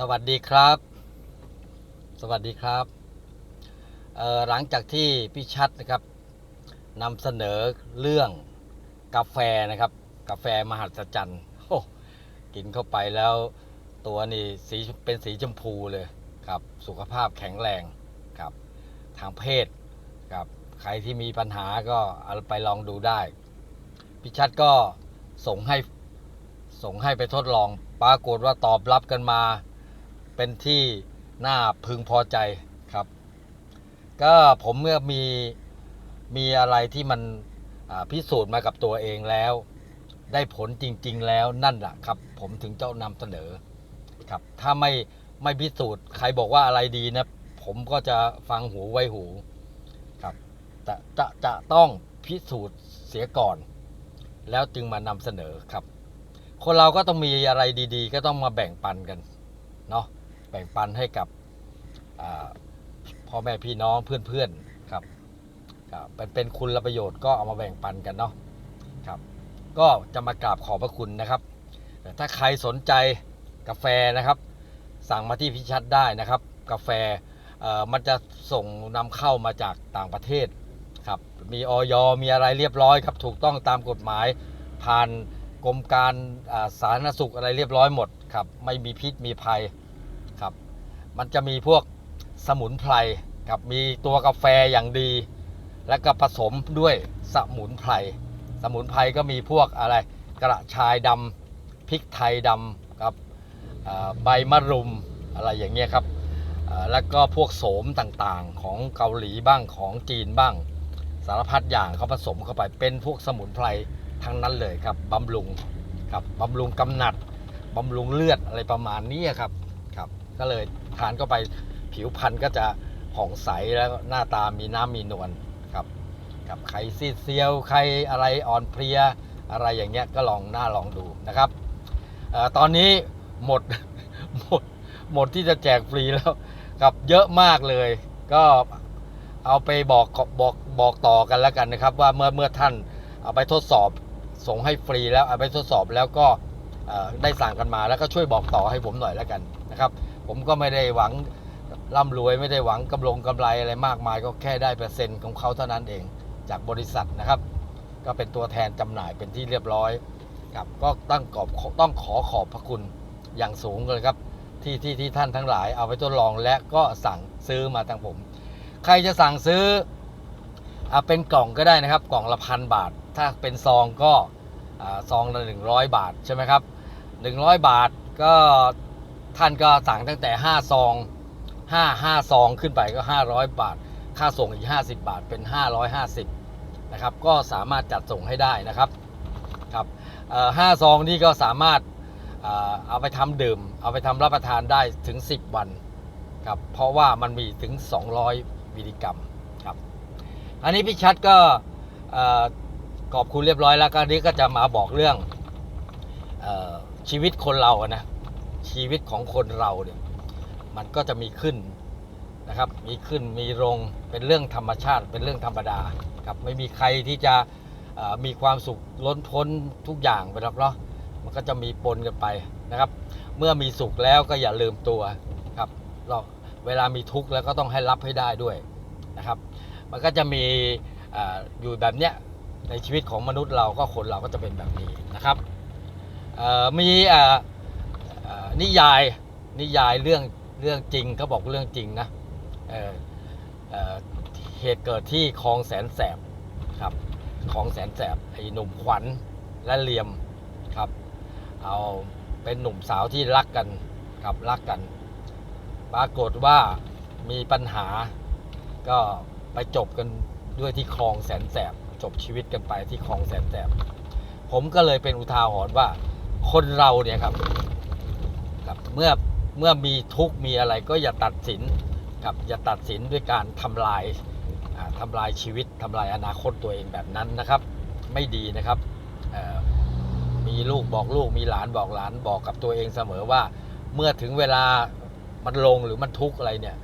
สวัสดีครับ สวัสดีครับหลังจากที่พี่ชัดนะครับนำเสนอเรื่องกาแฟนะครับ กาแฟมหัศจรรย์โอ้กินเข้าไปแล้วตัวนี่สีเป็นสีชมพูเลยครับ สุขภาพแข็งแรงครับ ทางเพศครับใครที่มีปัญหาก็เอาไปลองดูได้ พี่ชัดก็ส่งให้ส่งให้ไปทดลอง ปรากฏว่าตอบรับกันมา เป็นที่น่าพึงพอใจครับ ก็ผมเมื่อมีมีอะไรที่มันพิสูจน์มากับตัวเองแล้ว ได้ผลจริง ๆ แล้วนั่นแหละครับ ผมถึงจ้านำเสนอครับ ถ้าไม่ไม่พิสูจน์ใครบอกว่าอะไรดีนะ ผมก็จะฟังหูไว้หูครับแต่จะจะต้องพิสูจน์เสียก่อน แล้วจึงมานำเสนอครับ คนเราก็ต้องมีอะไรดี ๆ ก็ต้องมาแบ่งปันกันเนาะ แบ่งปันให้กับพ่อแม่พี่น้องเพื่อนๆครับเป็นเป็นคุณละประโยชน์ก็เอามาแบ่งปันกันเนาะครับ ก็จะมากราบขอบพระคุณนะครับ ถ้าใครสนใจกาแฟนะครับ สั่งมาที่พิชัดได้นะครับ กาแฟมันจะส่งนำเข้ามาจากต่างประเทศครับมีออยมีอะไรเรียบร้อยครับถูกต้องตามกฎหมายผ่านกรมการาสาธารณสุขอะไรเรียบร้อยหมดครับไม่มีพิษมีภัย มันจะมีพวกสมุนไพรกับมีตัวกาแฟอย่างดี และก็ผสมด้วยสมุนไพรสมุนไพรก็มีพวกอะไรกระชายดำพริกไทยดำครับใบมะรุมอะไรอย่างเงี้ยครับแล้วก็พวกโสมต่างๆ ของเกาหลีบ้างของจีนบ้าง สารพัดอย่างเขาผสมเข้าไปเป็นพวกสมุนไพรทั้งนั้นเลยครับบำรุงครับบำรุงกำหนัดบำรุงเลือดอะไรประมาณนี้ครับครับก็เลย ทานเข้าไปผิวพรรณก็จะผ่องใสแล้วหน้าตามีน้ำมีนวลครับกับใครซีดเซียวใครอะไรอ่อนเพลียอะไรอย่างเงี้ยก็ลองหน้าลองดูนะครับอตอนนี้หมดหมดหมดที่จะแจกฟรีแล้วครับเยอะมากเลย ก็เอาไปบอกบอกบอกต่อกันแล้วกันนะครับ ว่าเมื่อเมื่อท่านเอาไปทดสอบส่งให้ฟรีแล้วเอาไปทดสอบแล้วก็ได้สั่งกันมาแล้วก็ช่วยบอกต่อให้ผมหน่อยแล้วกันนะครับ ผมก็ไม่ได้หวังร่ำรวยไม่ได้หวังกำลงกำไรอะไรมากมาย ก็แค่ได้เปอร์เซ็นต์ของเขาเท่านั้นเองจากบริษัทนะครับ ก็เป็นตัวแทนจำหน่ายเป็นที่เรียบร้อยครับก็ตั้งขอบต้องขอขอบพระคุณอย่างสูงเลยครับ ที่ที่ที่ท่านทั้งหลายเอาไปทดลองและก็สั่งซื้อมาทางผม ใครจะสั่งซื้ออาเป็นกล่องก็ได้นะครับ กล่องละพันบาท ถ้าเป็นซองก็อซองละ100 บาทใช่ไหมครับ100 บาทก็ ท่านก็สั่งตั้งแต่ 5 ซอง 5 5 ซองขึ้นไปก็ 500 บาท ค่าส่งอีก 50 บาทเป็น 550นะครับก็สามารถจัดส่งให้ได้นะครับครับห้าซองนี้ก็สามารถเอาไปทำดื่ม เอาไปทำรับประทานได้ถึง 10 วันครับเพราะว่ามันมีถึง 200 มิลลิกรัมครับอันนี้พี่ชัดก็ขอบคุณเรียบร้อยแล้วก็นี้ก็จะมาบอกเรื่องอชีวิตคนเราอะนะ ชีวิตของคนเราเนี่ยมันก็จะมีขึ้นนะครับ มีขึ้นมีลงเป็นเรื่องธรรมชาติ เป็นเรื่องธรรมดาครับไม่มีใครที่จะมีความสุขล้นพ้นทุกอย่างไปหรอกเนาะมันก็จะมีปนกันไปนะครับ เมื่อมีสุขแล้วก็อย่าลืมตัวครับเราเวลามีทุกข์แล้วก็ต้องให้รับให้ได้ด้วยนะครับ มันก็จะมีอออยู่แบบเนี้ยในชีวิตของมนุษย์เราก็คนเราก็จะเป็นแบบนี้นะครับมีอ่อเอ่อ นิยายนิยายเรื่องเรื่องจริงเขาบอกเรื่องจริงนะเเเหตุเกิดที่คลองแสนแสบครับคลองแสนแสบไอ้หนุ่มขวัญและเหลียมครับ เอาเป็นหนุ่มสาวที่รักกันครับรักกัน ปรากฏว่ามีปัญหาก็ไปจบกันด้วยที่คลองแสนแสบจบชีวิตกันไปที่คลองแสนแสบผมก็เลยเป็นอุทาหรณ์ว่าคนเราเนี่ยครับ ครับเมื่อเมื่อมีทุกข์มีอะไรก็อย่าตัดสินครับอย่าตัดสินด้วยการทำลายอ่าทำลายชีวิตทำลายอนาคตตัวเองแบบนั้นนะครับ ไม่ดีนะครับมีลูกบอกลูกมีหลานบอกหลานบอกกับตัวเองเสมอว่า เมื่อถึงเวลามันลงหรือมันทุกข์อะไรเนี่ย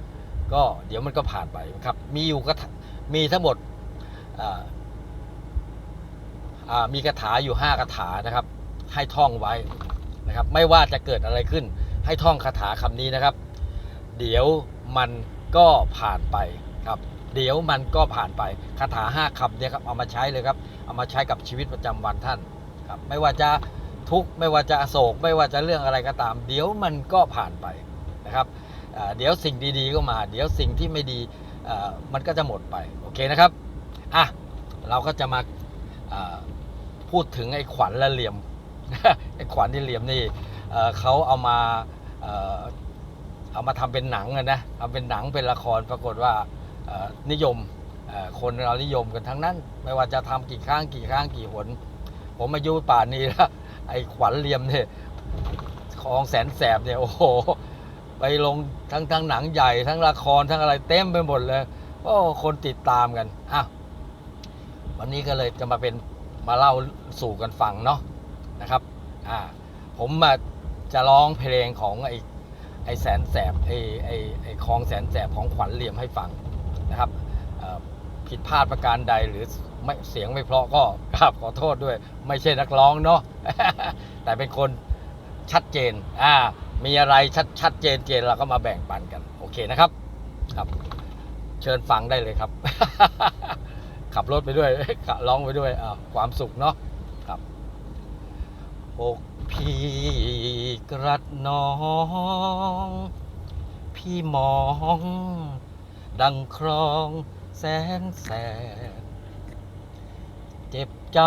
ก็เดี๋ยวมันก็ผ่านไปครับ มีอยู่ก็มีทั้งหมดมีคาถาอยู่ห้าคาถานะครับ ให้ท่องไว้ นะครับ ไม่ว่าจะเกิดอะไรขึ้น ให้ท่องคาถาคำนี้นะครับ เดี๋ยวมันก็ผ่านไปครับ เดี๋ยวมันก็ผ่านไปคาถาห้าคำเนี่ยครับเอามาใช้เลยครับ เอามาใช้กับชีวิตประจำวันท่านครับ ไม่ว่าจะทุกข์ไม่ว่าจะโศก ไม่ว่าจะเรื่องอะไรก็ตาม เดี๋ยวมันก็ผ่านไปนะครับเดี๋ยวสิ่งดีๆก็มา เดี๋ยวสิ่งที่ไม่ดีมันก็จะหมดไปโอเคนะครับอะเราก็จะมาพูดถึงไอ้ขวัญและเหลี่ยม ขวัญที่เหลี่ยมนี่เขาเอามาเอามาทำเป็นหนังอะนะทำเป็นหนังเป็นละครปรากฏว่านิยมคนเรานิยมกันทั้งนั้น ไม่ว่าจะทำกี่ครั้งกี่ครั้งกี่หน ผมอายุป่านนี้แล้วไอ้ขวัญเหลี่ยมเนี่ยคลองแสนแสบเนี่ยโอ้โหไปลงทั้งทั้งหนังใหญ่ทั้งละครทั้งอะไรเต็มไปหมดเลยโอ้คนติดตามกันอะวันนี้ก็เลยจะมาเป็นมาเล่าสู่กันฟังเนาะ นะครับอ่าผมมาจะร้องเพลงของไอ้ไอ้แสนแสบไอ้ไอ้ไอ้คลองแสนแสบของขวัญเหลี่ยมให้ฟังนะครับผิดพลาดประการใดหรือไม่เสียงไม่เพราะก็กราบขอโทษด้วย ไม่ใช่นักร้องเนาะแต่เป็นคนชัดเจนอ่ามีอะไรชัดชัดเจนเจนเราก็มาแบ่งปันกัน โอเคนะครับครับ เชิญฟังได้เลยครับ ขับรถไปด้วยขับร้องไปด้วยความสุขเนาะ อกพี่กระดน้อง พี่มอง ดังครองแสนแสบเจ็บจ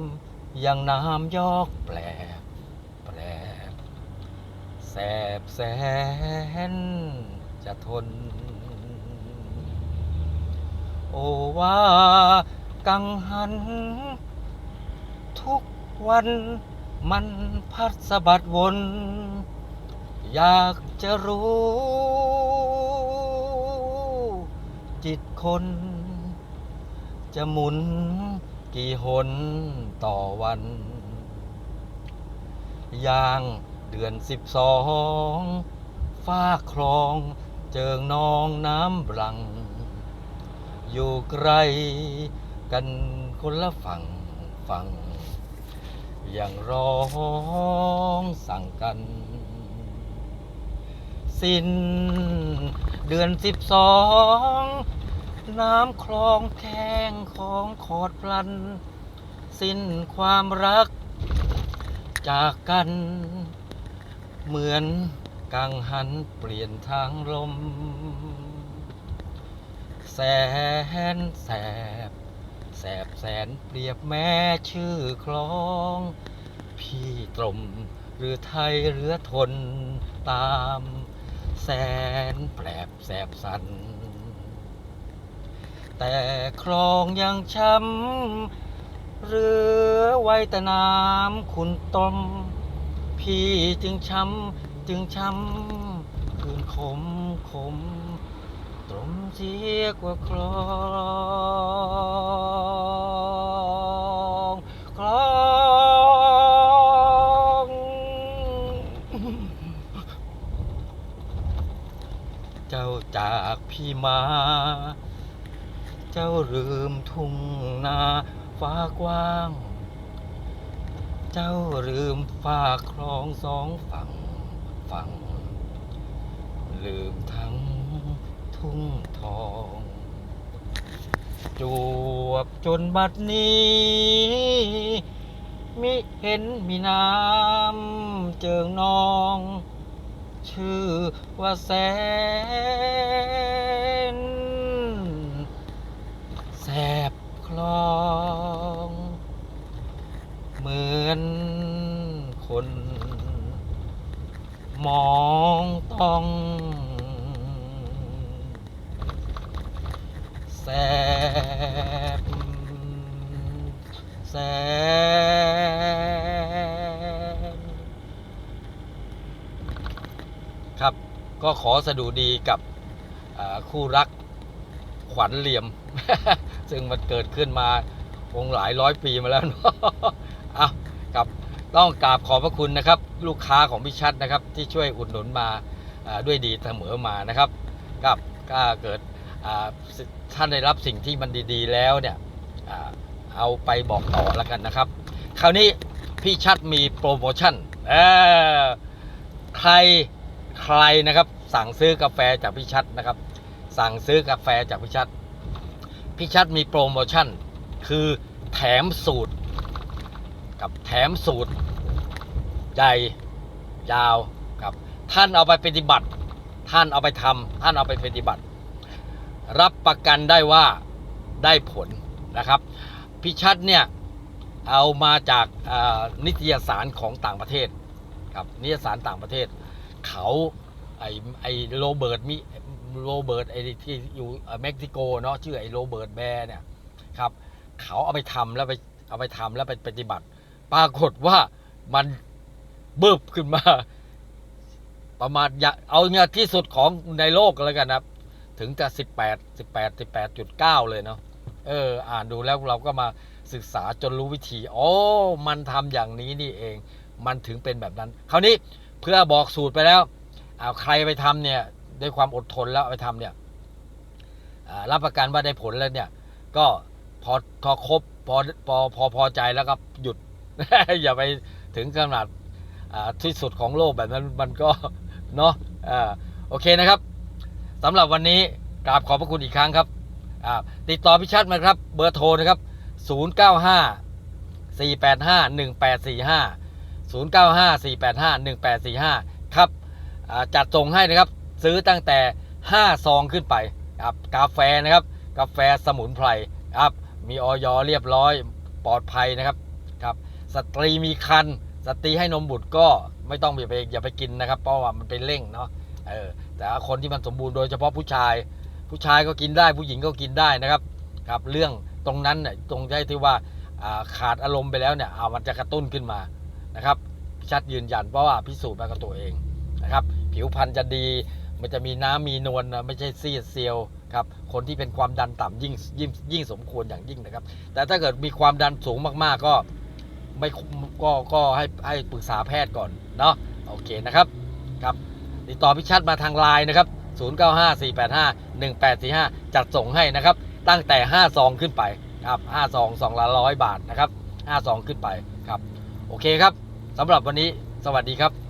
ำอย่างน้ำยอกแปลกแปลกแสบแสนจะทน โอว่ากังหัน ทุกวัน มันพัดสะบัดวน อยากจะรู้ จิตคน จะหมุนกี่หนต่อวันอย่างเดือนสิบสองฟ้าคลองเจิงนองน้ำบลัง อยู่ไกลกันคนละฝั่งฝั่ง อย่างร้องสั่งกัน สิ้นเดือนสิบสองน้ำคลองแข้งของขอดพลัน สิ้นความรัก จากกัน เหมือนกังหันเปลี่ยนทางลม แสนแสบ แสบแสนเปรียบแม่ชื่อคลอง พี่ตรมหรือไทยเรือทนตาม แสนแปลบแสบสัน แต่คลองยังช้ำเรือไว้แต่น้ำคุณต้มพี่จึงช้ำจึงช้ำคืนขมขม ตรมเสียกว่าคลองคลองเจ้าจากพี่มา เจ้าลืมทุ่งนาฟ้ากว้าง เจ้าลืมฝากคลองสองฝั่งฝั่งลืมทั้ง ทุ่งทอง จวบจนบัดนี้ มิเห็นมีน้ำเจิงนอง ชื่อว่าแสน แสบคลอง เหมือนคน มองต้อง แส บแสครับก็ขอสะดุดีกับคู่รักขวัญเหลี่ยม ซึ่งมันเกิดขึ้นมาคงหลายร้อยปีมาแล้วเนาะอะกับต้องกราบขอบพระคุณนะครับ ลูกค้าของพี่ชัดนะครับ ที่ช่วยอุดหนุนมาด้วยดีเสมอมานะครับกับก็เกิด ท่านได้รับสิ่งที่มันดีๆแล้วเนี่ยอเอาไปบอกต่อแล้วกันนะครับ คราวนี้พี่ชัดมีโปรโมชั่นใครใครนะครับสั่งซื้อกาแฟจากพี่ชัดนะครับ สั่งซื้อกาแฟจากพี่ชัดพี่ชัดมีโปรโมชั่น คือแถมสูตร กับแถมสูตรใหญ่ยาวครับ ท่านเอาไปปฏิบัติ ท่านเอาไปทำท่านเอาไปปฏิบัติ รับประกันได้ว่าได้ผลนะครับพี่ชัดเนี่ยเอามาจากนิตยสารของต่างประเทศครับนิตยสารต่างประเทศ เขาไอไอโรเบิร์ตมิโรเบิร์ตไอที่อยู่เม็กซิโกเนาะชื่อไอโรเบิร์ตแบร์เนี่ยครับเขาเอาไปทำแล้วไปเอาไปทำแล้วไปปฏิบัติ ปรากฏว่ามันบึบขึ้นมา ประมาณอย่าเอาเนี่ยที่สุดของในโลกแล้วกันนะครับ ถึงจะสิบแปดสิบแปดสิบแปดจุดเลยเนาะเออ อ่านดูแล้วเราก็มาศึกษาจนรู้วิธีโอ้มันทำอย่างนี้นี่เอง มันถึงเป็นแบบนั้น คราวนี้เพื่อบอกสูตรไปแล้วเอาใครไปทำเนี่ยด้วยความอดทนแล้วไปทำเนี่ยอ่ารับประกันว่าได้ผลแล้วเนี่ยก็พอพอครบพอพอพอพอใจแล้วก็หยุด อย่าไปถึงขนาดที่สุดของโลกแบบนั้นมันก็เนาะอ่าโอเคนะครับ สำหรับวันนี้กราบขอบพระคุณอีกครั้งครับ ติดต่อพิชัดมาครับ เบอร์โทรนะครับ 095 485 1845 095 485 1845 ครับจัดส่งให้นะครับ ซื้อตั้งแต่ 5 ซองขึ้นไปครับกาแฟนะครับ กาแฟสมุนไพรครับมีออยเรียบร้อยปลอดภัยนะครับครับสตรีมีคันสตรีให้นมบุตรก็ไม่ต้องอย่าไปอย่าไปกินนะครับ เพราะว่ามันเป็นเร่งเนาะ เออแต่ว่าคนที่มันสมบูรณ์โดยเฉพาะผู้ชาย ผู้ชายก็กินได้ผู้หญิงก็กินได้นะครับครับ เรื่องตรงนั้นเนี่ยตรงที่ที่ว่าขาดอารมณ์ไปแล้วเนี่ยเอามันจะกระตุ้นขึ้นมานะครับชัดยืนยันเพราะว่าพิสูจน์มากับตัวเองนะครับผิวพรรณจะดีมันจะมีน้ำมีนวลไม่ใช่ซีดเซียวครับคนที่เป็นความดันต่ำยิ่งยิ่งยิ่งสมควรอย่างยิ่งนะครับ แต่ถ้าเกิดมีความดันสูงมากๆก็ไม่ก็ก็ให้ให้ปรึกษาแพทย์ก่อนเนาะโอเคนะครับครับ ติดต่อพิชัดมาทางไลน์นะครับ 0954851845 จัดส่งให้นะครับ ตั้งแต่ 5 ซองขึ้นไปครับ5ซองซองละร้อยบาทนะครับ 5 ซองขึ้นไปครับ โอเคครับสำหรับวันนี้สวัสดีครับ